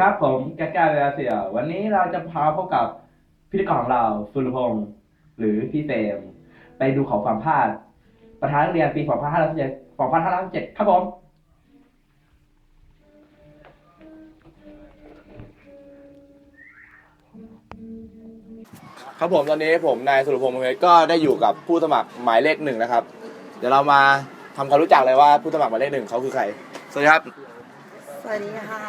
สวัสดีครับผมแก๊กแก้วเวลาเสียว วันนี้เราจะพาพบกับพิธีกรของเราสุรพงศ์หรือพี่เฟรมไปดูของความพลาดประธานนักเรียนปี2557 2557ครับผมครับผมตอนนี้ผมนายสุรพงศ์มงเพชรก็ได้อยู่กับผู้สมัครหมายเลขหนึ่งนะครับ เดี๋ยวเรามาทำความรู้จักเลยว่าผู้สมัครหมายเลขหนึ่งเขาคือใคร สวัสดีครับ สวัสดีค่ะ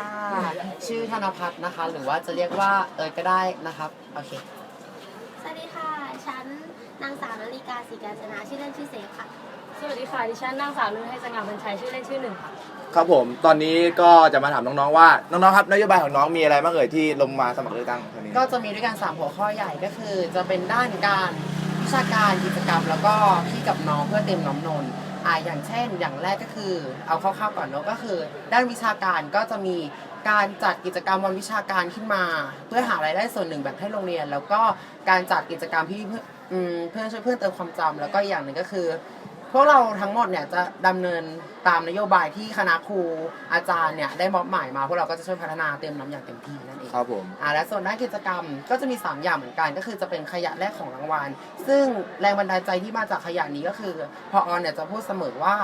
ชื่อธนพัฒน์นะคะ หรือว่าจะเรียกว่าเอยก็ได้นะครับ โอเค สวัสดีค่ะ ฉันนางสาวนาฬิกาศรีกาญจนาชื่อเล่นชื่อเซฟค่ะ สวัสดีค่ะ ดิฉันนางสาวนุ่นให้สง่าบัญชัยชื่อเล่นชื่อหนึ่งค่ะ ครับผม ตอนนี้ก็จะมาถามน้องๆว่า น้องๆครับนโยบายของน้องมีอะไรบ้างเอ่ยที่ลงมาสมัครเลือกตั้งครั้งนี้ ก็จะมีด้วยกัน3หัวข้อใหญ่ก็คือ จะเป็นด้านการวิชาการกิจกรรม แล้วก็พี่กับน้องเพื่อเต็มน้ำนน อ่าอย่างเช่น อย่างแรกก็คือเอาคร่าวๆก่อนเนอะก็คือ ด้านวิชาการก็จะมีการจัดกิจกรรมวันวิชาการขึ้นมา เพื่อหารายได้ส่วนหนึ่งแบ่งให้โรงเรียน แล้วก็การจัดกิจกรรมที่เพื่ออืมเพื่อช่วยเพื่อเติมความจำแล้วก็อีกอย่างหนึ่งก็คือ พวกเราทั้งหมดเนี่ยจะดำเนินตามนโยบายที่คณะครูอาจารย์เนี่ยได้มอบหมายมา พวกเราก็จะช่วยพัฒนาเต็มน้ำอย่างเต็มที่นั่นเอง ครับผม อ่าและส่วนด้านกิจกรรมก็จะมี 3 อย่างเหมือนกัน ก็คือจะเป็นขยะแรกของรางวัล ซึ่งแรงบันดาลใจที่มาจากขยะนี้ก็คือ พอออนเนี่ยจะพูดเสมอว่า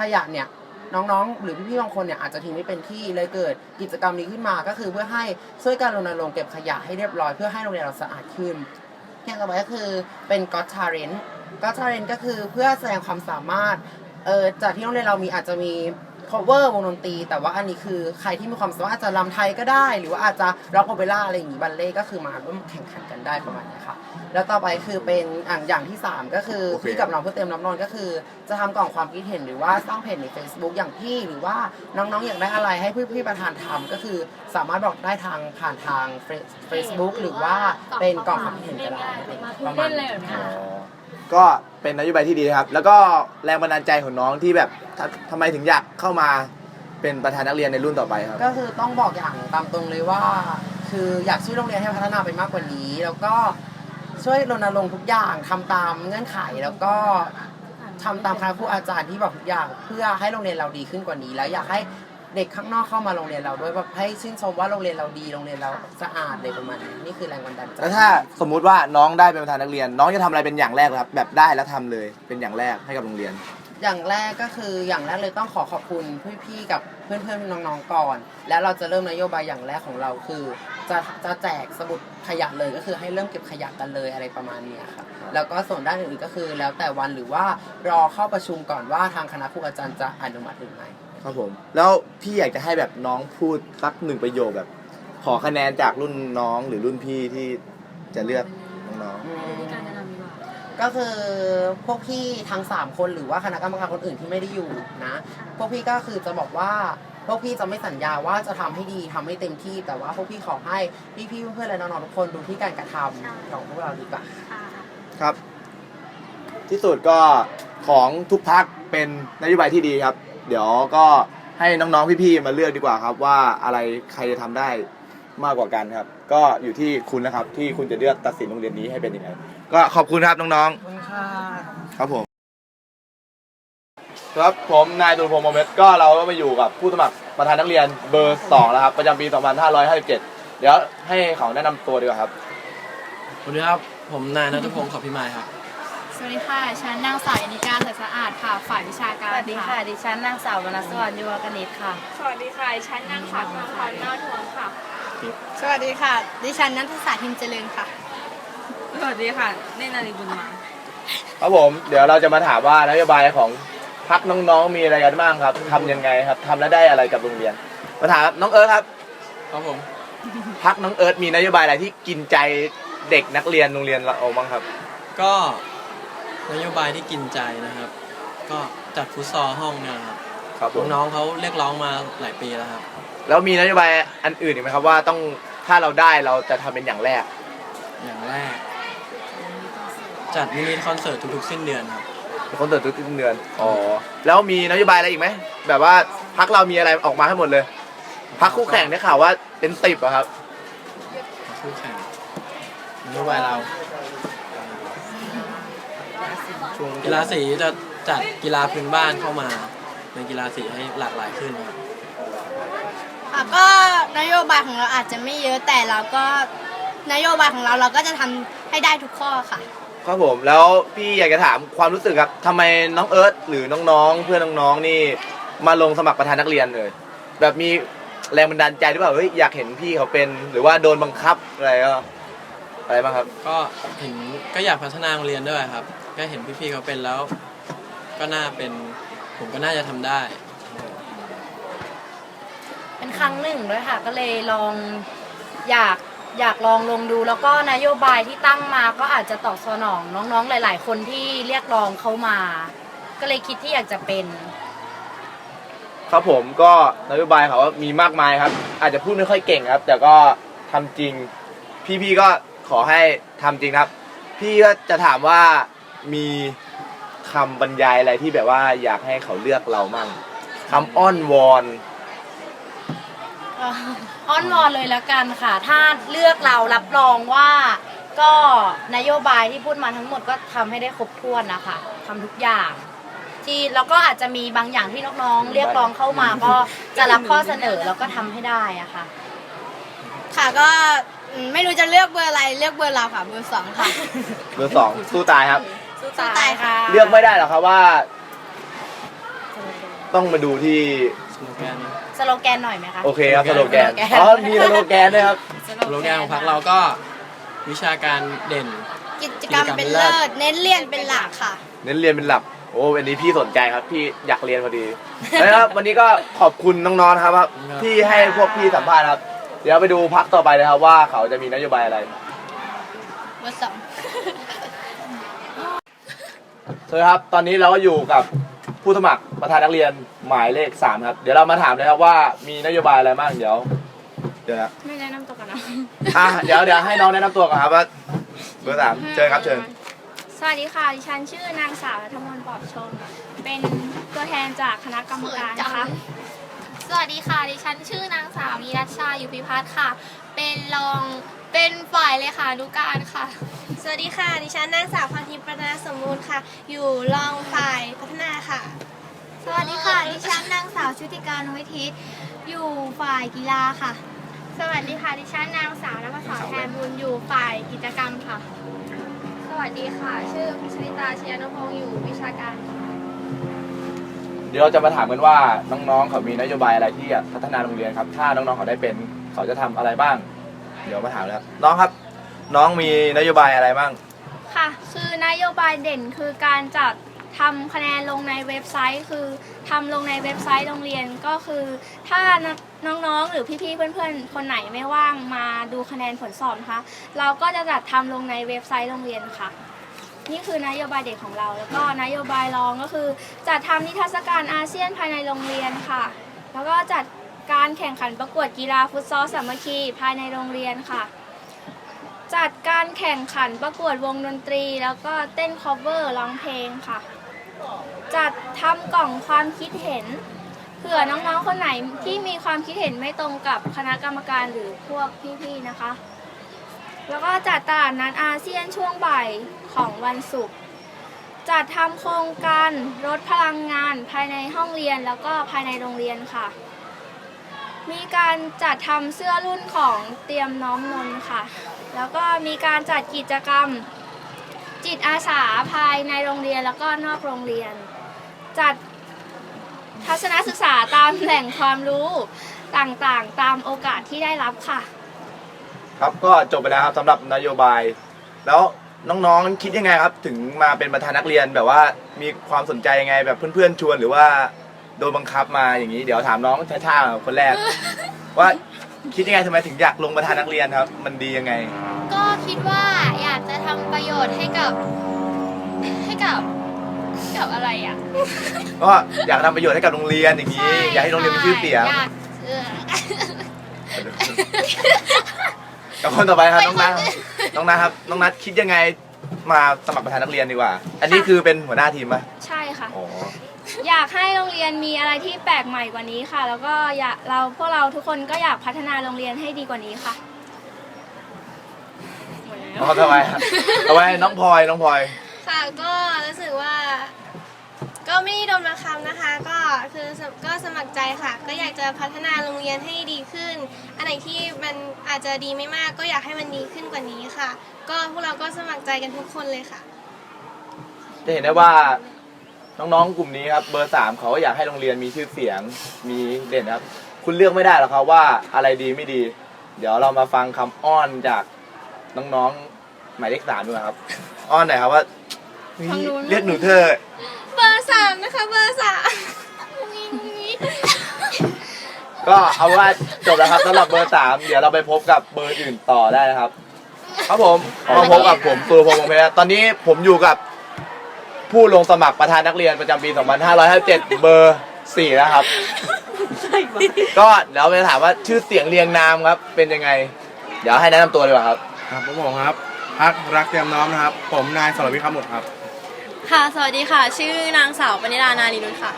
ขยะเนี่ยน้องๆ หรือพี่ๆบางคนเนี่ยอาจจะทิ้งไม่เป็นที่เลยเกิดกิจกรรมนี้ขึ้นมา ก็คือเพื่อให้ช่วยการรณรงค์เก็บขยะให้เรียบร้อยเพื่อให้โรงเรียนเราสะอาดขึ้น อย่างต่อไปก็คือเป็นก็ t ทาเรนก็ t ทาเรนก็คือเพื่อแสดงความสามารถเออจากที่โรงเรียนเรามีอาจจะมี cover วงดนตรี แต่ว่าอันนี้คือใครที่มีความสามารถอาจจะรำไทยก็ได้ หรือว่าอาจจะร็อกโอเปร่าอะไรอย่างนี้บัลเล่ก็คือมาร่วมแข่งขันกันได้ประมาณนี้ค่ะ แล้วต่อไปคือเป็นอ่างอย่างที่ 3 ก็คือโอเค พี่กับน้องเพื่อเต็มน้ำนอนก็คือ จะทำกล่องความคิดเห็นหรือว่าสร้างเพจใน Facebook อย่างพี่หรือว่าน้องๆอยากได้อะไรให้พี่พี่ประธานทำก็คือสามารถบอกได้ทางผ่านทาง Facebook หรือว่าเป็นกล่องความคิดเห็นก็ได้ประมาณนี้อ๋อ ก็เป็นนโยบายที่ดีครับ แล้วก็แรงบันดาลใจของน้องที่แบบทำทำไมถึงอยากเข้ามาเป็นประธานนักเรียนในรุ่นต่อไปครับ ก็คือต้องบอกอย่างตามตรงเลยว่า คืออยากช่วยโรงเรียนให้พัฒนาไปมากกว่านี้ แล้วก็ช่วยรณรงค์ทุกอย่างทำตามเงื่อนไขแล้วก็ทำตามคณะครูอาจารย์ที่บอกทุกอย่าง เพื่อให้โรงเรียนเราดีขึ้นกว่านี้ แล้วอยากให้ เด็กข้างนอกเข้ามาโรงเรียนเราด้วยแบบให้ชื่นชมว่าโรงเรียนเราดีโรงเรียนเราสะอาดเลยประมาณนี้นี่คือแรงบันดาลใจแล้วถ้าสมมุติว่าน้องได้เป็นประธานนักเรียน น้องจะทำอะไรเป็นอย่างแรกครับ แบบได้แล้วทำเลยเป็นอย่างแรกให้กับโรงเรียน อย่างแรกก็คืออย่างแรกเลยต้องขอขอบคุณพี่ๆกับเพื่อนๆน้องๆก่อน แล้วเราจะเริ่มนโยบายอย่างแรกของเราคือ จะจะแจกสมุดขยะเลยก็คือให้เริ่มเก็บขยะกันเลยอะไรประมาณเนี้ยครับแล้วก็ส่วนด้านอื่นๆก็คือแล้วแต่วันหรือว่ารอเข้าประชุมก่อนว่าทางคณะครูอาจารย์จะอนุมัติหรือไม่ ครับผม แล้วพี่อยากจะให้แบบน้องพูดสักหนึ่งประโยคแบบ ขอคะแนนจากรุ่นน้องหรือรุ่นพี่ที่จะเลือกน้องอืมการแนะนำดีกว่าก็คือพวกพี่ทั้งสามคนหรือว่าคณะกรรมการคนอื่นที่ไม่ได้อยู่นะ พวกพี่ก็คือจะบอกว่าพวกพี่จะไม่สัญญาว่าจะทำให้ดีทำให้เต็มที่ แต่ว่าพวกพี่ขอให้พี่ๆเพื่อนๆและน้องๆทุกคนดูที่การกระทำของพวกเราดีกว่าค่ะๆครับ ที่สุดก็ของทุกพักเป็นนโยบายที่ดีครับ เดี๋ยวก็ให้น้องๆพี่ๆมาเลือกดีกว่าครับ ว่าอะไรใครจะทำได้มากกว่ากันครับ ก็อยู่ที่คุณนะครับ ที่คุณจะเลือกตัดสินโรงเรียนนี้ให้เป็นยังไงก็ขอบคุณครับน้องๆขอบคุณค่ะครับผม ครับผมนายตุลพงศ์โมเมศก็เราก็มาอยู่กับผู้สมัครประธานนักเรียนเบอร์สองแล้วครับประจำปี 2557 เดี๋ยวให้เขาแนะนำตัวดีกว่าครับ สวัสดีครับ ผมนายนัทพงศ์ขอบพิมายครับ สวัสดีค่ะฉันนางสาวยานิการแต่สะอาดค่ะ ฝ่ายวิชาการสวัสดีค่ะ ดิฉันนางสาววรรณสวรรค์ยวกนิษฐ์ค่ะ สวัสดีค่ะฉันนางสาวพรพรนาทวงค่ะ สวัสดีค่ะ ดิฉันนัทศาสตร์ทิมเจริญค่ะ สวัสดีค่ะเนนารีบุญมา ครับผม เดี๋ยวเราจะมาถามว่านโยบายของพักน้องๆมีอะไรกันบ้างครับทำยังไงครับทำแล้วได้อะไรกับโรงเรียน มาถามน้องเอิร์ธครับ ครับผม พักน้องเอิร์ธมีนโยบายอะไรที่กินใจเด็กนักเรียนโรงเรียนเราบ้างครับ ก็ นโยบายที่กินใจนะครับ ก็จัดฟุตซอลห้องเนี่ยครับครับผมน้องๆเขาเรียกร้องมาหลายปีแล้วครับ แล้วมีนโยบายอันอื่นอีกไหมครับว่าต้องถ้าเราได้เราจะทำเป็นอย่างแรก อย่างแรก จัดมินิคอนเสิร์ตทุกๆสิ้นเดือนครับ คอนเสิร์ตทุกเดือน อ๋อ แล้วมีนโยบายอะไรอีกไหม แบบว่าพักเรามีอะไรออกมาให้หมดเลย พักคู่แข่งได้ข่าวว่าเป็นติบอะครับ คู่แข่งนโยบายเรา กีฬาสีจะจัดกีฬาพื้นบ้านเข้ามาเป็นกีฬาสีให้หลากหลายขึ้นครับ ค่ะก็นโยโยบายของเราอาจจะไม่เยอะแต่เราก็นโยบายของเราเราก็จะทำให้ได้ทุกข้อค่ะ ครับผมแล้วพี่อยากจะถามความรู้สึกครับทำไมน้องเอิร์ธหรือน้องๆ เพื่อนน้องๆนี่มาลงสมัครประธานนักเรียนเลย แบบมีแรงบันดาลใจหรือเปล่าเฮ้ยอยากเห็นพี่เขาเป็นหรือว่าโดนบังคับอะไรก็อะไรบ้างครับ ก็เห็นก็อยากพัฒนาโรงเรียนด้วยครับ ก็เห็นพี่ๆเขาเป็นแล้ว ก็น่าเป็นผมก็น่าจะทำได้ เป็นครั้งหนึ่งด้วยค่ะ ก็เลยลองอยากอยากลองลงดู แล้วก็นโยบายที่ตั้งมาก็อาจจะตอบสนองน้องๆหลาย ๆ คนที่เรียกร้องเข้ามา ก็เลยคิดที่อยากจะเป็น ครับผมก็นโยบายเขาว่ามีมากมายครับ อาจจะพูดไม่ค่อยเก่งครับ แต่ก็ทำจริง พี่ๆก็ขอให้ทำจริงครับ พี่ก็จะถามว่า มีคำบรรยายอะไรที่แบบว่าอยากให้เขาเลือกเรามั่งคำอ้อนวอนอ้อนวอนเลยแล้วกันค่ะ ถ้าเลือกเรารับรองว่า ก็นโยบายที่พูดมาทั้งหมดก็ทำให้ได้ครบถ้วนนะคะทำทุกอย่าง ที่แล้วก็อาจจะมีบางอย่างที่น้องๆเรียกร้องเข้ามา ก็จะรับข้อเสนอแล้วก็ทำให้ได้อะค่ะ ค่ะก็อืมไม่รู้จะเลือกเบอร์อะไรเลือกเบอร์เราค่ะเบอร์สองค่ะ เบอร์สองสู้ตายครับ สู้สู้ตายค่ะ เลือกไม่ได้หรอกครับว่า ต้องมาดูที่สโลแกนสโลแกนหน่อยไหมคะ โอเคครับสโลแกนสโลแกนอ๋อมีสโลแกนด้วยครับสโลแกนของพรรคเราก็วิชาการเด่น กิจกรรมเป็นเลิศเน้นเรียนเป็นหลักค่ะ เน้นเรียนเป็นหลักโอ้วันนี้พี่สนใจครับ พี่อยากเรียนพอดีนะครับวันนี้ก็ขอบคุณน้องๆครับครับที่ให้พวกพี่สัมภาษณ์ครับ เดี๋ยวไปดูพักต่อไปเลยครับว่าเขาจะมีนโยบายอะไรเบอร์สอง สวัสดีครับ ตอนนี้เราก็อยู่กับผู้สมัครประธานนักเรียนหมายเลขสามครับ เดี๋ยวเรามาถามเลยครับว่ามีนโยบายอะไรบ้างเดี๋ยว เดี๋ยวนะไม่แนะนำตัวกันนะอะเดี๋ยวเดี๋ยวให้น้องแนะนำตัวก่อนครับว่าเบอร์สามเชิญครับเชิญสวัสดีค่ะดิฉันชื่อนางสาวรัฐมนต์ปลอบชม เป็นตัวแทนจากคณะกรรมการนะคะสวัสดีค่ะดิฉันชื่อนางสาวมีรัชชาอยู่พิพัฒน์ค่ะ เป็นรอง เป็นฝ่ายเลยค่ะนุการค่ะ สวัสดีค่ะ ดิฉันนางสาวพรทิพย์ประนาสมบูรณ์ค่ะ อยู่รองฝ่ายพัฒนาค่ะ สวัสดีค่ะ ดิฉันนางสาวชุติการนุวิทิตอยู่ฝ่ายกีฬาค่ะ สวัสดีค่ะ ดิฉันนางสาวนภศรแทนบุญอยู่ฝ่ายกิจกรรมค่ะ สวัสดีค่ะ ชื่อพิชริตาเชียนุพงศ์อยู่วิชาการเดี๋ยวเราจะมาถามกันว่าน้องๆเขามีนโยบายอะไรที่จะพัฒนาโรงเรียนครับ ถ้าน้องๆเขาได้เป็นเขาจะทำอะไรบ้าง เดี๋ยวมาถามแล้ว น้องครับ น้องมีนโยบายอะไรบ้าง ค่ะ คือนโยบายเด่นคือการจัดทำคะแนนลงในเว็บไซต์ คือทำลงในเว็บไซต์โรงเรียนก็คือ ถ้าน้องๆ หรือพี่ๆ เพื่อนๆ คนไหนไม่ว่างมาดูคะแนนผลสอบนะคะ เราก็จะจัดทำลงในเว็บไซต์โรงเรียนค่ะ นี่คือนโยบายเด็กของเรา แล้วก็นโยบายรองก็คือ จัดทำนิทรรศการอาเซียนภายในโรงเรียนค่ะ แล้วก็จัด การแข่งขันประกวดกีฬาฟุตซอลสามัคคีภายในโรงเรียนค่ะ จัดการแข่งขันประกวดวงดนตรี แล้วก็เต้น cover ร้องเพลงค่ะ จัดทำกล่องความคิดเห็น เผื่อน้องๆคนไหนที่มีความคิดเห็นไม่ตรงกับคณะกรรมการหรือพวกพี่ๆนะคะ แล้วก็จัดตลาดนัดอาเซียนช่วงบ่ายของวันศุกร์จัดทำโครงการลดพลังงานภายในห้องเรียนแล้วก็ภายในโรงเรียนค่ะ มีการจัดทำเสื้อรุ่นของเตรียมน้อมนนท์ค่ะ แล้วก็มีการจัดกิจกรรมจิตอาสาภายในโรงเรียนแล้วก็นอกโรงเรียน จัดทัศนศึกษาตามแหล่งความรู้ต่างๆ ตามโอกาสที่ได้รับค่ะ ครับก็จบไปแล้วครับสำหรับนโยบาย แล้วน้องๆคิดยังไงครับ ถึงมาเป็นประธานนักเรียนแบบว่ามีความสนใจยังไงแบบเพื่อนๆชวนหรือว่า โดนบังคับมาอย่างนี้ เดี๋ยวถามน้องชาๆคนแรก ว่าคิดยังไงทำไมถึงอยากลงประธานนักเรียนครับ มันดียังไง ก็คิดว่าอยากจะทำประโยชน์ให้กับ ให้กับกับอะไรอะก็อยากทำประโยชน์ให้กับโรงเรียนอย่างนี้ อยากให้โรงเรียนมีชื่อเสียงอยากเออกับคนต่อไปครับไปน้องนัทคนอื่นน้องนัทครับน้องนัทคิดยังไงมาสมัครประธานนักเรียนดีกว่า อันนี้คือเป็นหัวหน้าทีมปะใช่ค่ะ อ๋อ อยากให้โรงเรียนมีอะไรที่แปลกใหม่กว่านี้ค่ะ แล้วก็อยากเราพวกเราทุกคนก็อยากพัฒนาโรงเรียนให้ดีกว่านี้ค่ะหมดแล้วน้องทำไมครับต่อไปน้องพลอยน้องพลอยค่ะก็รู้สึกว่า ก็ก็ไม่ได้โดนบังคับนะคะ ก็คือสก็สมัครใจค่ะ ก็อยากจะพัฒนาโรงเรียนให้ดีขึ้น อันไหนที่มันอาจจะดีไม่มากก็อยากให้มันดีขึ้นกว่านี้ค่ะ ก็พวกเราก็สมัครใจกันทุกคนเลยค่ะ จะเห็นได้ว่า น้องๆกลุ่มนี้ครับเบอร์สามเขาก็อยากให้โรงเรียนมีชื่อเสียงมีเด่นครับ คุณเลือกไม่ได้หรอกครับว่าอะไรดีไม่ดี เดี๋ยวเรามาฟังคำอ้อนจากน้องๆหมายเลขสามดีกว่าครับ อ้อนหน่อยครับว่าเรียกหนูเธอะเบอร์สามนะคะ เบอร์สามก็เอาว่าจบแล้วครับสำหรับเบอร์สามเดี๋ยวเราไปพบกับเบอร์อื่นต่อได้นะครับ ครับผมมาพบกับผมสุรพงษ์วงศ์เพชรตอนนี้ผมอยู่กับ ผู้ลงสมัครประธานนักเรียนประจำปี 2557 เบอร์ 4 นะครับ ก็เดี๋ยวไปถามว่าชื่อเสียงเรียงนามครับ เป็นยังไง เดี๋ยวให้แนะนำตัวดีกว่าครับ ครับผมครับพักรักเตรียมน้อมนะครับ ผมนายสรวิทย์คำหมดครับ ค่ะ สวัสดีค่ะ ชื่อนางสาวปณิดานาลีนุชค่ะ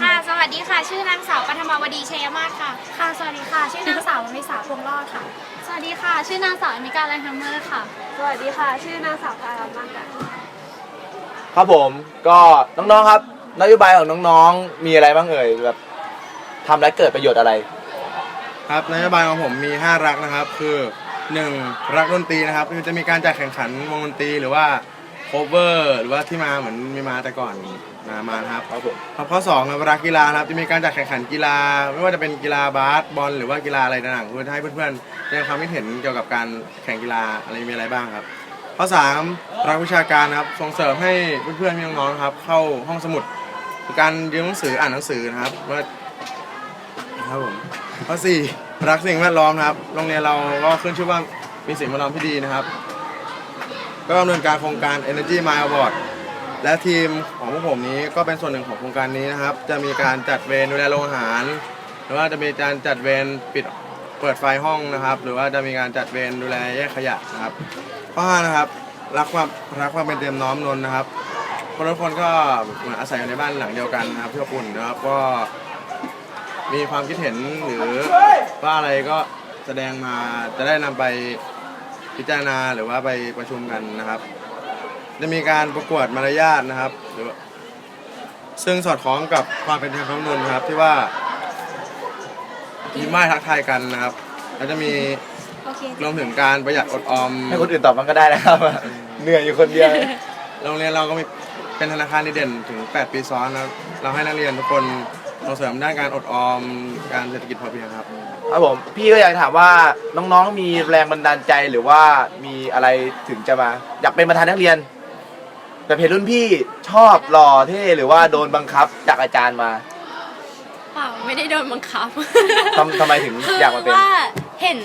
ค่ะ สวัสดีค่ะ ชื่อนางสาวปฐมวดีชัยมาศค่ะ ค่ะ สวัสดีค่ะ ชื่อนางสาววณิสาพวงรอดค่ะ สวัสดีค่ะ ชื่อนางสาวอมิกาแลนฮัมเมอร์ค่ะ สวัสดีค่ะ ชื่อนางสาวพารามาค่ะ ครับผมก็น้องๆครับนโยบายของน้องๆ มีอะไรบ้างเอ่ยแบบทำแล้วเกิดประโยชน์อะไร ครับนโยบายของผมมี 5 รักนะครับ คือ 1. รักดนตรีนะครับคือจะมีการจัดแข่งขันวงดนตรีหรือว่าโคเวอร์หรือว่าที่มาเหมือนมีมาแต่ก่อนมามานะครับครับผมครับข้อ2ครับรักกีฬานะครับจะมีการจัดแข่งขันกีฬา ไม่ว่าจะเป็นกีฬาบาสบอลหรือว่ากีฬาอะไรต่างๆเพื่อให้เพื่อนๆแสดงความคิดเห็นเกี่ยวกับการแข่งกีฬาอะไรมีอะไรบ้างครับ ข้อ3รักวิชาการนะครับส่งเสริมให้เพื่อนๆพี่น้องๆครับ เข้าห้องสมุดคือการเรียนหนังสืออ่านหนังสือนะครับว่าครับผมข้อ4รักสิ่งแวดล้อมนะครับโรงเรียนเราก็ขึ้นชื่อว่ามีสิ่งแวดล้อมที่ดีนะครับ ก็ดำเนินการโครงการ Energy My Award และทีมของพวกผมนี้ก็เป็นส่วนหนึ่งของโครงการนี้นะครับ จะมีการจัดเวรดูแลโรงอาหาร หรือว่าจะมีการจัดเวรปิดเปิดไฟห้องนะครับ หรือว่าจะมีการจัดเวรดูแลแยกขยะนะครับ ข้านะครับ รักความรักความเป็นเตรียมน้อมนนนะครับ คนทุกคนก็เหมือนอาศัยอยู่ในบ้านหลังเดียวกันนะครับที่อบอุ่นนะครับก็ มีความคิดเห็นหรือว่าอะไรก็แสดงมาจะได้นำไปพิจารณาหรือว่าไปประชุมกันนะครับ จะมีการประกวดมารยาทนะครับหรือว่าซึ่งสอดคล้องกับความเป็นธรรมนุนครับที่ว่ามีไม้ทักทายกันนะครับ แล้วจะมี โอเครวมถึงการประหยัดอดออม ให้คนอื่นตอบมันก็ได้นะครับ เหนื่อยอยู่คนเดียว โรงเรียนเราก็มีเป็นธนาคารดีเด่นถึง 8 ปีซ้อนนะครับเราให้นักเรียนทุกคนส่งเสริมด้านการอดออม การเศรษฐกิจพอเพียงครับ ครับผมพี่ก็อยากถามว่าน้องๆมีแรงบันดาลใจหรือว่ามีอะไรถึงจะมา อยากเป็นประธานนักเรียน แต่เห็นรุ่นพี่ชอบหล่อเท่หรือว่าโดนบังคับจากอาจารย์มาเปล่าไม่ได้โดนบังคับทำทำไมถึงอยากมาเป็นว่าเห็น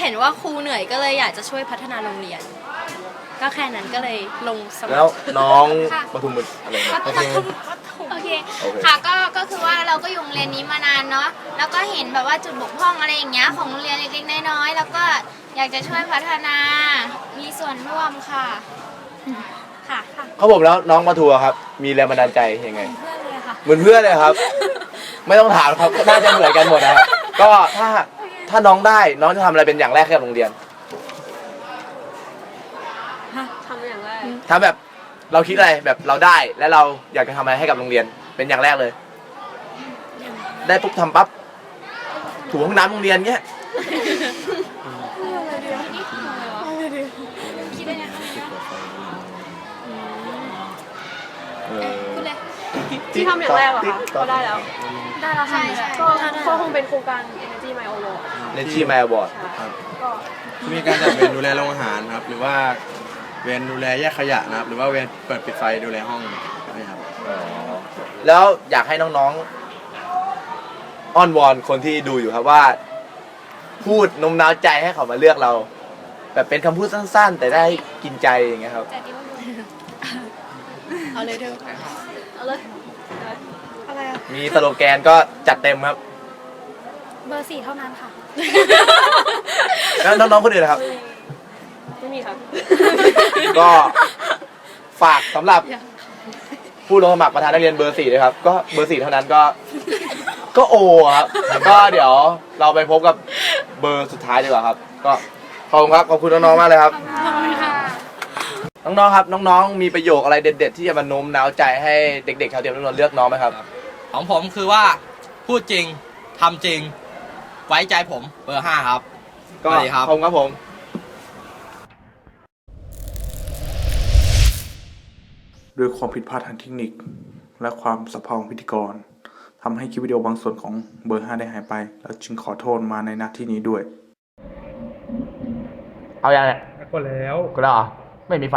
เห็นว่าครูเหนื่อยก็เลยอยากจะช่วยพัฒนาโรงเรียน ก็แค่นั้นก็เลยลงสมัแล้ควรน้องปทุมบุตรอะไรนะโอเค โอเค ค่ะ ก็ ก็คือว่าเราก็อยู่โรงเรียนนี้มานานเนาะ แล้วก็เห็นแบบว่าจุดบกพร่องอะไรอย่างเงี้ยของโรงเรียนเล็กๆน้อยๆ แล้วก็อยากจะช่วยพัฒนา มีส่วนร่วมค่ะ ค่ะ เขาผมแล้วน้องปทุมอะครับ มีแรงบันดาลใจยังไงเพื่อนเลยค่ะเหมือนเพื่อนเลยครับ ไม่ต้องถามครับ น่าจะเหมือนกันหมดนะครับก็ถ้า ถ้าน้องได้น้องจะทำอะไรเป็นอย่างแรกให้กับโรงเรียนทำอย่างแรกทำแบบเราคิดอะไรแบบเราได้และเราอยากจะทำอะไรให้กับโรงเรียนเป็นอย่างแรกเลย ได้ปุ๊บทำปั๊บถูห้องน้ำโรงเรียนเงี้ยคิดได้ไงพูดเลยที่ทำอย่างแรกอะค่ะก็ได้แล้ว ได้แล้วค่ะใช่ก็ก็คงเป็นโครงการ Energy My Award ในที่แมวบอร์ดครับมีการจัดเวรดูแลโรงอาหารครับ หรือว่าเวรดูแลแยกขยะนะครับ หรือว่าเวรเปิดปิดไฟดูแลห้องนะครับ แล้วอยากให้น้องๆ อ้อนวอนคนที่ดูอยู่ครับว่า พูดโนมน้าวใจให้เขามาเลือกเรา แบบเป็นคำพูดสั้นๆ แต่ได้กินใจอย่างเงี้ยครับ เอาเลยเถอะอะไรอะ มีสโลแกนก็จัดเต็มครับ เบอร์สี่เท่านั้นค่ะ แล้วน้องๆคนอื่นนะครับ ไม่มีครับ ก็ฝากสำหรับ ผู้ลงสมัครประธานนักเรียนเบอร์สี่เลยครับ ก็เบอร์สี่เท่านั้นก็ ก็โอครับก็เดี๋ยวเราไปพบกับเบอร์สุดท้ายดีกว่าครับ ก็ขอบคุณครับขอบคุณน้องๆมากเลยครับ ขอบคุณค่ะ น้องๆครับ น้องๆ มีประโยคอะไรเด็ด ๆ ที่จะมาโน้มน้าวใจให้เด็กๆชาวเตรียมจำนวนเลือกน้องไหมครับ ของผมคือว่าพูดจริงทำจริง ไว้ใจผมเบอร์ห้าครับ ก็สวัสดีครับขอบคุณครับผมด้วยความผิดพลาดทางเทคนิค และความสับเพร่าของพิธีกรทำให้คลิปวิดีโอบางส่วนของเบอร์ 5 ได้หายไป แล้วจึงขอโทษมาในหน้าที่นี้ด้วย เอาอย่างเนี้ยกดแล้วกูแล้วเหรอไม่มีไฟ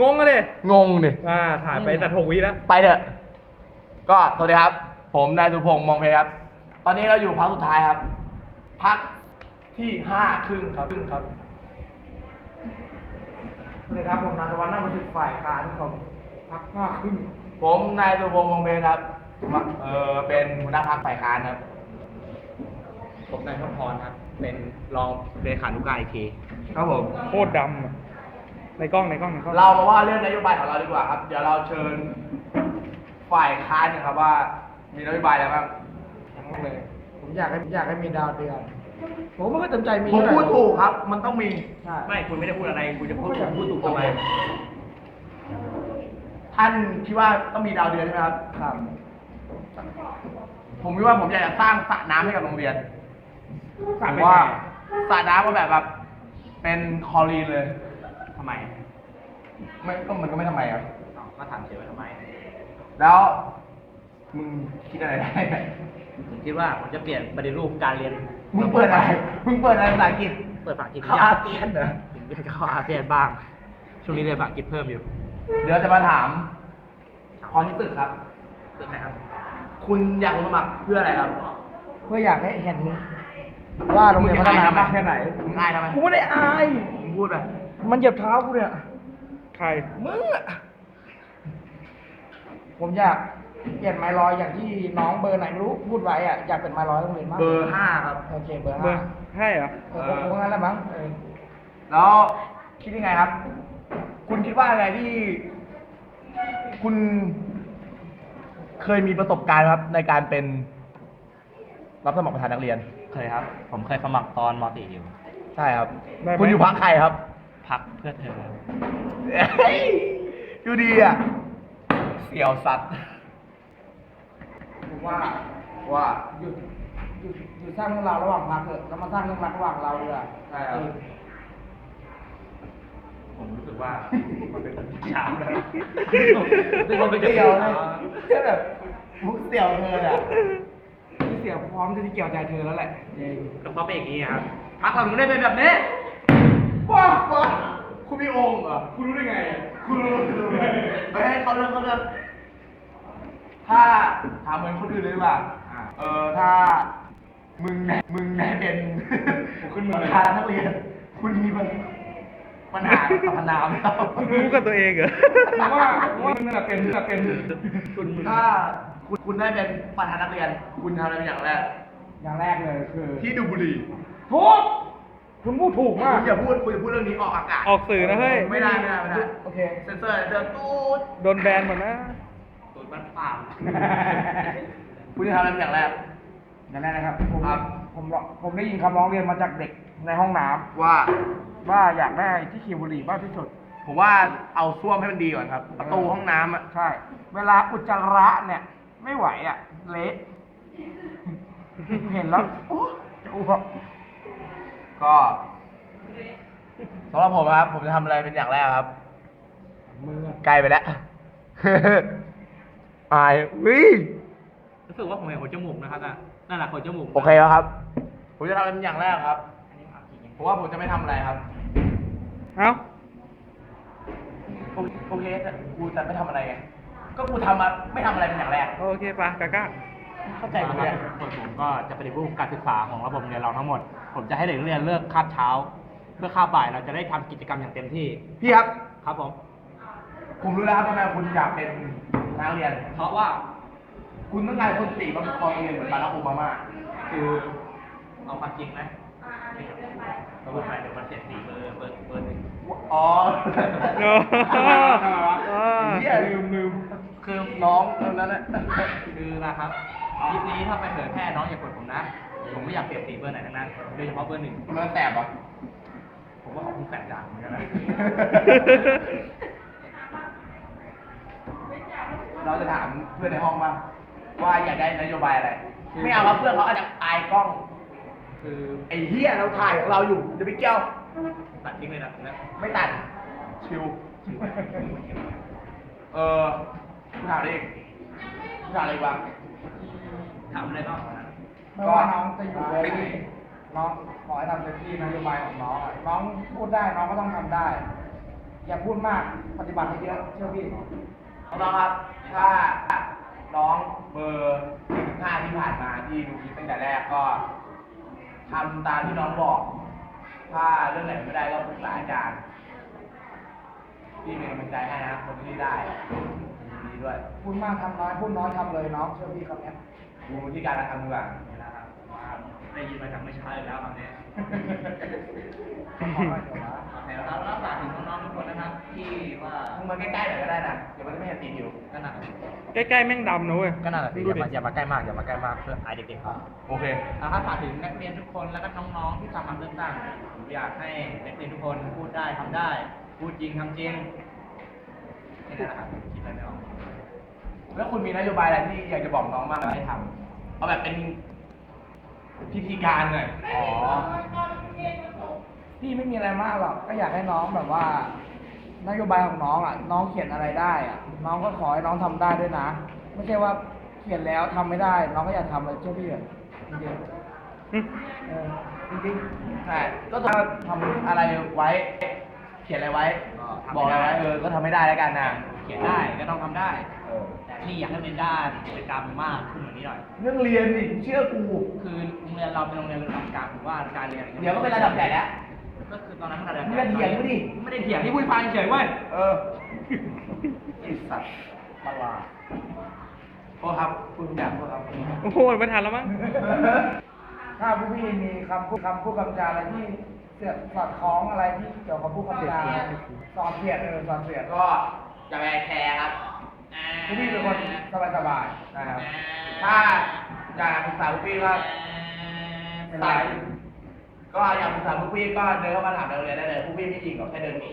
งงอะเด็งงดิอ่าถ่ายไปแต่หกวิแล้ว ไปเถอะ ก็สวัสดีครับ ผมนายสุพงษ์มองเพชรครับ ตอนนี้เราอยู่พักสุดท้ายครับ พักที่ห้าครึ่งครับครึ่งครับสวัสดีครับผมนายตะวันนั่งบันทึกฝ่ายการของพักห้าครึ่งผมนายสุพงษ์มองเพชรครับมาเออเป็นหัวหน้าพักฝ่ายค้านครับ ผมนายพรครับ เป็นรองเลขานุการอีกทีครับผมโคตรดำอะในกล้องในกล้องในกล้อง เรามาว่าเรื่องนโยบายของเราดีกว่าครับ เดี๋ยวเราเชิญฝ่ายค้านนะครับว่า มีนโยบายอะไรบ้างเลย ผมอยากให้อยากให้มีดาวเดือนผมไม่ค่อยเต็มใจมีผมเท่าไหร่พูดถูกครับ มันต้องมี ใช่ไม่คุณไม่ได้พูดอะไรคุณจะพูดถูกพูดถูกทำไมท่านคิดว่าต้องมีดาวเดือนใช่ไหมครับครับ ผมคิดว่าผมอยากจะสร้างสระน้ำให้กับโรงเรียนสระผมเป็นว่าไงสระน้ำก็แบบแบบ เป็นคลอรีนเลยทำไม ไม่ก็มันก็ไม่ทำไมครับอ้าวก็ถามเฉยว่าทำไม แล้ว มึงคิดอะไรได้ไหมผมคิดว่าผมจะเปลี่ยนปฏิรูปการเรียนมึงเปิดอะไรมึงเปิดอะไรภาษาอังกฤษเปิดฝั่งกินเข้าอาเซียนเหรอผมจะเข้าอาเซียนบ้าง ช่วงนี้เรียนฝั่งกินเพิ่มอยู่เดี๋ยวจะมาถามความรู้สึกครับเป็นไงครับ คุณอยากลงสมัครเพื่ออะไรครับเพื่ออยากให้เห็นว่าโรงเรียนพัฒนามากแค่ไหนมึงอายทำไมกูไม่ได้อายมึงพูดไปมันเหยียบเท้ากูเนี่ยใครมึงอะผมอยาก เปลี่ยนไม้ลอยอย่างที่น้องเบอร์ไหนไม่รู้พูดไว้อะอยากเป็นไม้ลอยโรงเรียนมากเบอร์ห้าครับ โอเคเบอร์เบอห้าร์ให้เหรอเออคงงั้นแหละมั้งเออแล้วคิดยังไงครับ คุณคิดว่าอะไรที่ คุณ เคยมีประสบการณ์ครับ ในการเป็น รับสมัครประธานนักเรียนเคยครับ ผมเคยสมัครตอนม .4 อยู่ ใช่ครับ ได้ไหม คุณอยู่พักใครครับพักเพื่อเธอ เฮ้ยดูดีอะเสี่ยวสัตว์ ผมว่าว่าหยุดหยุดหยุดสร้างเรื่องราวระหว่างพักเถอะแล้วมาสร้างเรื่องรักระหว่างเราดีกว่าใช่ครับเออผมรู้สึกว่ามันเป็นฉากเลยเป็นคนเป็นเสี่ยวเลยแค่แบบมุกเสี่ยวเธออะที่เสียพร้อมที่จะเกี่ยวใจเธอแล้วแหละแล้วเพราะเป็นอย่างนี้ครับพักเราถึงได้เป็นแบบนี้ว้าว้าคุณมีองค์เหรอคุณรู้ได้ไงอะคุณรู้คุณรู้ไปให้เขาเรื่องเขาเรื่อง ถ้าถามเหมือนคนอื่นเลยดีกว่าเออถ้ามึงเนี่ยมึงเนี่ยเป็นขึ้นมาประธานนักเรียน คุณมีปัญปัญหาสัมพนามแล้วคุณรู้กับตัวเองเหรอว่าว่ามึงน่ะเป็นมึงน่ะเป็นถ้าคุณคุณได้เป็นประธานนักเรียน คุณทำอะไรเป็นอย่างแรก อย่างแรกเลยคือที่ดูบุหรี่ถูกคุณพูดถูกมากคุณอย่าพูดคุณอย่าพูดเรื่องนี้ออกอากาศออกสื่อนะเฮ้ย ไม่ได้ไม่ได้ไม่ได้โอเค เซนเซอร์เดินตูด โดนแบนหมดนะ ตูดบ้านเปล่าคุณจะทำอะไรเป็นอย่างแรกอย่างแรกนะครับผมครับ ผมร้องผมได้ยินคำร้องเรียนมาจากเด็กในห้องน้ำว่าว่าอยากได้ที่ขีดบุหรี่มากที่สุด ผมว่าเอาส้วมให้มันดีก่อนครับ ประตูห้องน้ำอะใช่ เวลาอุจจาระเนี่ย ไม่ไหวอะ เละเห็นแล้วโอ้จะอ้วกก็สำหรับผมครับ ผมจะทำอะไรเป็นอย่างแรกครับ มือไกลไปแล้ว อายวิรู้สึกว่าผมเห็นขนจมูกนะครับน่ะนั่นแหละขนจมูกโอเคแล้วครับ ผมจะทำอะไรเป็นอย่างแรกครับผมว่าผมจะไม่ทำอะไรครับเอ้าโอโอเคแต่กูจะไม่ทำอะไรไงก็กูทำมาไม่ทำอะไรเป็นอย่างแรก โอเคปะกาก้า เข้าใจกูเนี่ยส่วนผมก็จะปฏิรูปการศึกษาของระบบเรียนเราทั้งหมด ผมจะให้เด็กนักเรียนเลิกคาบเช้า เพื่อคาบบ่ายเราจะได้ทำกิจกรรมอย่างเต็มที่ พี่ครับ ครับผม ผมรู้แล้วครับทำไมคุณอยากเป็น นักเรียน เพราะว่า คุณต้องการคนตีบางคองเรียนเหมือนบารักโอบามาคือเอาความจริงไหมเราพูดไปเดี๋ยวมันเสียสีเบอร์เบอร์เบอร์หนึ่งอ๋อเออเฮียลืมลืมคือน้องตอนนั้นน่ะคือนะครับคลิปนี้ถ้าไปเผยแพร่น้องอย่ากดผมนะ ผมไม่อยากเปรียบสีเบอร์ไหนทั้งนั้น โดยเฉพาะเบอร์หนึ่งมันแสบเหรอะผมว่าของคุณแสบดังเหมือนกันนะ เราจะถามเพื่อนในห้องบ้างว่าอยากได้นโยบายอะไร ไม่เอาว่าเพื่อนเขาอาจจะอายกล้อง คือไอ้เหี้ยเราถ่ายของเราอยู่จะไปเกี่ยวตัดทิ้งเลยนะตรงเนี้ยไม่ตัดชิวเออถามอะไรอีกถามอะไรอีกบ้างถามอะไรบ้างไม่ว่าน้องจะอยู่เบอร์ไหนน้องขอให้ทำเต็มที่นโยบายของน้องอะน้องพูดได้น้องก็ต้องทำได้ อย่าพูดมากปฏิบัติให้เยอะเชื่อพี่ น้องๆครับ ถ้าน้องเบอร์ห้าที่ผ่านมาที่ดูคลิปตั้งแต่แรกก็ทำตามที่น้องบอก ถ้าเรื่องไหนไม่ได้ก็ปรึกษาอาจารย์พี่เป็นกำลังใจให้นะครับคนที่ได้ดีด้วยพูดมากทำน้อยพูดน้อยทำเลยน้องเชื่อพี่คำเนี้ยดูที่การกระทำดีกว่านะครับว่าได้ยินมาจากไม่อช้าอยู่แล้วคำนี้ แล้วเราฝากถึงน้องๆทุกคนนะครับ ที่ว่ามึงมาใกล้ๆหน่อยก็ได้นะเดี๋ยวมันจะไม่เห็นตีนอยู่ก็นั่นใกล้ๆแม่งดำนะเว้ยก็นั่นแหละสิอย่ามาอย่ามาใกล้มากอย่ามาใกล้มากเพื่ออายเด็กๆครับโอเคนะครับฝากถึงนักเรียนทุกคนแล้วก็น้องๆที่สมัครเลือกตั้งผมอยากให้นักเรียนทุกคนพูดได้ทำได้ พูดจริงทำจริงแค่นั้นนะครับคิดอะไรไม่ออกแล้วคุณมีนโยบายอะไรที่อยากจะบอกน้องบ้างให้ทำเอาแบบเป็น พิธีการหน่อยอ๋อ พี่ไม่มีอะไรมากหรอก ก็อยากให้น้องแบบว่า นโยบายของน้องอะ น้องเขียนอะไรได้อะ น้องก็ขอให้น้องทำได้ด้วยนะ ไม่ใช่ว่าเขียนแล้วทำไม่ได้ น้องก็อย่าทำเลยเชื่อพี่เถอะจริงๆเออจริงใช่ก็ต้องทำอะไรไว้ เขียนอะไรไว้บอกอะไรไว้เออ ก็ทำไม่ได้แล้วกันนะ เขียนได้ก็ต้องทำได้ แต่ที่อยากให้เรียนด้านกิจกรรมมากขึ้นกว่านี้หน่อย เรื่องเรียนนี่เชื่อกูคือโรงเรียนเราเป็นโรงเรียนระดับกลางผมว่าการเรียนเดี๋ยวก็เป็นระดับใหญ่แล้วก็คือตอนนั้นมันระดับมึงจะเถียงกูดิไม่ได้เถียงที่พูดฟังเฉยเว้ยเออไอสัตว์ประหลาดโทษครับคุณอยากโทษครับโอ้โหไม่ทันแล้วมั้งๆถ้าผู้พี่มีคำพูดคำพูดคำจาอะไรที่เสียดสอดคล้องอะไรที่เกี่ยวกับผู้คำจาสอนเสียดเออสอนเสียดก็จะไปแคร์ครับ ผู้พี่เป็นคนสบายๆนะครับ ถ้าอยากปรึกษาพวกพี่ก็สายก็อยากปรึกษาพวกพี่ก็เดินเข้ามาถามในโรงเรียนได้เลยพวกพี่ไม่ยิงหรอกแค่เดินหนี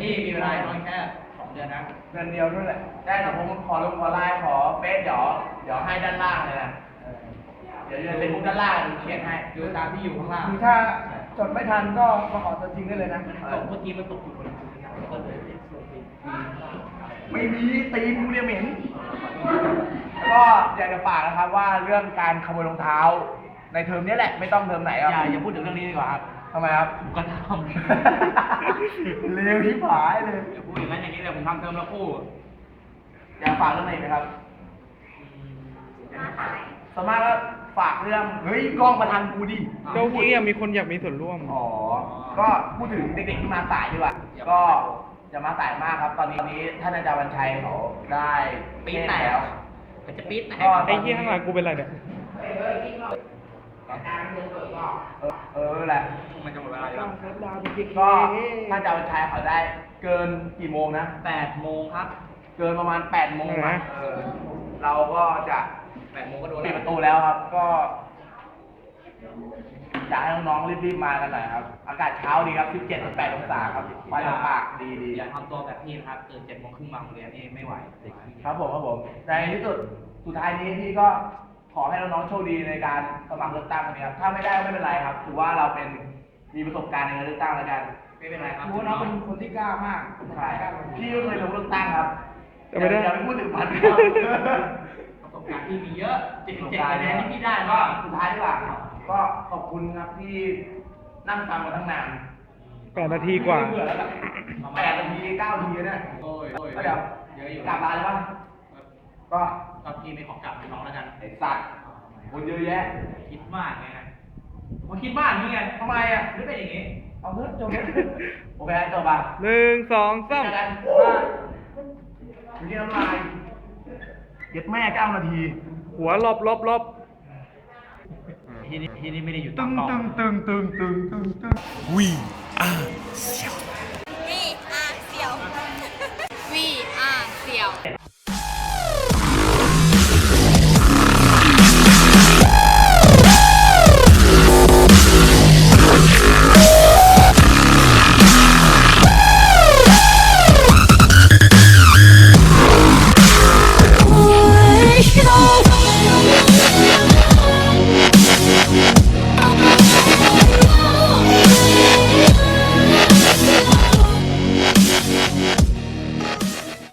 นี่มีเวลาน้อยแค่สองเดือนนะเดือนเดียวด้วยแหละ ได้แต่ผมขอลงขอไลน์ขอเฟซเดี๋ยวเดี๋ยวให้ด้านล่างเลยนะเดี๋ยวจะเป็นมุกด้านล่างเขียนให้ดูตามที่อยู่ข้างล่างคือถ้าจดไม่ทันก็มาขอตัวจริงได้เลยนะ ตกเมื่อกี้มันตกอยู่บนพื้นนะก็เลยไม่มีตีนกูเรียเหม็น ก็อยากจะฝากนะครับว่าเรื่องการขโมยรองเท้า ในเทอมนี้แหละไม่ต้องเทอมไหนอย่าอย่าพูดถึงเรื่องนี้ดีกว่าครับทำไมครับ ผมก็ทำเร็วที่ผายเลยอย่าพูดอย่างนั้นอย่างนี้เลยผมทำเทอมละคู่อยากฝากเรื่องไหนไหมครับสวนมากก็ฝากเรื่อง เฮ้ยกล้องมาทางกูดิ เจ้ากี้มีคนอยากมีส่วนร่วม อ๋อ ก็พูดถึงเด็กๆที่มาสายดีกว่า ก็ อย่ามาสายมากครับ ตอนนี้ตอนนี้ท่านอาจารย์วันชัยเขาได้ปี๊ดเทศแตก แล้วมันจะปี๊ดแตกก็ไอ้เหี้ยข้างหลังกูเป็นไรเนี่ยเออเออแหละมันจะหมดเวลาแล้วก็ท่านอาจารย์วันชัยเขาได้เกินกี่โมงนะ แปดโมงครับเกินประมาณแปดโมงเอออะเออเราก็จะแปดโมงก็โดนปิดประตูแล้วครับก็ อยากให้น้องๆรีบๆมากันหน่อยครับ อากาศเช้าดีครับ 17 18องศาครับไฟปากดีดีอย่าทำตัวแบบพี่นะครับตื่นเจ็ดโมงครึ่งมาโรงเรียนนี่ไม่ไหวเด็กพี่ครับผมครับผมในที่สุดสุดท้ายนี้พี่ก็ขอให้น้องๆโชคดีในการสมัครเลือกตั้งนี้ครับถ้าไม่ได้ก็ไม่เป็นไรครับถือว่าเราเป็นมีประสบการณ์ในการเลือกตั้งแล้วกันไม่เป็นไรครับรู้ว่าน้องเป็นคนที่กล้ามากใช่พี่ก็เคยลงเลือกตั้งครับแต่ไม่ได้ อย่าไปพูดถึงมันครับ ประสบการณ์ที่มีเยอะเจ็ดประสบเจ็ดการคะณ์แนนที่พี่ได้ก็มาสุดท้ายดีกว่า ก็ขอบคุณครับที่นั่งฟังมาตั้งนานแปดนาทีกว่าเบื่อแล้วล่ะแปดนาทีเก้านาทีแล้วเนี่ยโอ้ยโอ้ยก็เดี๋ยวเยอะอยู่กลับมาเลยป่ะก็ก็พี่ไม่ขอกลับน้องแล้วกันไอสัตว์คนเยอะแยะคิดมากไงผมคิดมากนี่ไงทำไมอะหรือเป็นอย่างนี้เอาเถอะจบเลยโอเคจบป่ะหนึ่งสองสามเจอกันมีน้ำลายเย็ดแม่เก้านาที หัวลบลบลบ ที่นี่ที่นี่ไม่ได้อยู่ตึตามงกล่องตึงตึงตึงตึงตึงตึง We are 小